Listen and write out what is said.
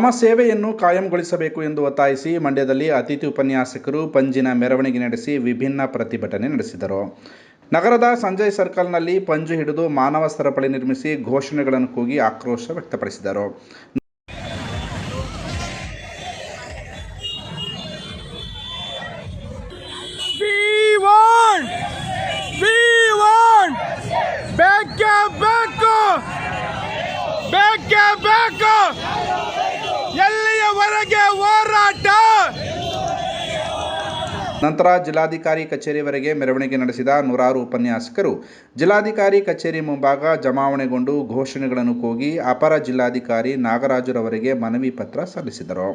ತಮ್ಮ ಸೇವೆಯನ್ನು ಕಾಯಂಗೊಳಿಸಬೇಕು ಎಂದು ಒತ್ತಾಯಿಸಿ ಮಂಡ್ಯದಲ್ಲಿ ಅತಿಥಿ ಉಪನ್ಯಾಸಕರು ಪಂಜಿನ ಮೆರವಣಿಗೆ ನಡೆಸಿ ವಿಭಿನ್ನ ಪ್ರತಿಭಟನೆ ನಡೆಸಿದರು. ನಗರದ ಸಂಜಯ್ ಸರ್ಕಲ್ನಲ್ಲಿ ಪಂಜು ಹಿಡಿದು ಮಾನವ ಸರಪಳಿ ನಿರ್ಮಿಸಿ ಘೋಷಣೆಗಳನ್ನು ಕೂಗಿ ಆಕ್ರೋಶ ವ್ಯಕ್ತಪಡಿಸಿದರು. Back, back, We ನಂತರ ಜಿಲ್ಲಾಧಿಕಾರಿ ಕಚೇರಿವರೆಗೆ ಮೆರವಣಿಗೆ ನಡೆಸಿದ ನೂರಾರು ಉಪನ್ಯಾಸಕರು. ಜಿಲ್ಲಾಧಿಕಾರಿ ಕಚೇರಿ ಮುಂಭಾಗ ಜಮಾವಣೆಗೊಂಡು ಘೋಷಣೆಗಳನ್ನು ಕೂಗಿ ಅಪರ ಜಿಲ್ಲಾಧಿಕಾರಿ ನಾಗರಾಜುರವರಿಗೆ ಮನವಿ ಪತ್ರ ಸಲ್ಲಿಸಿದರು.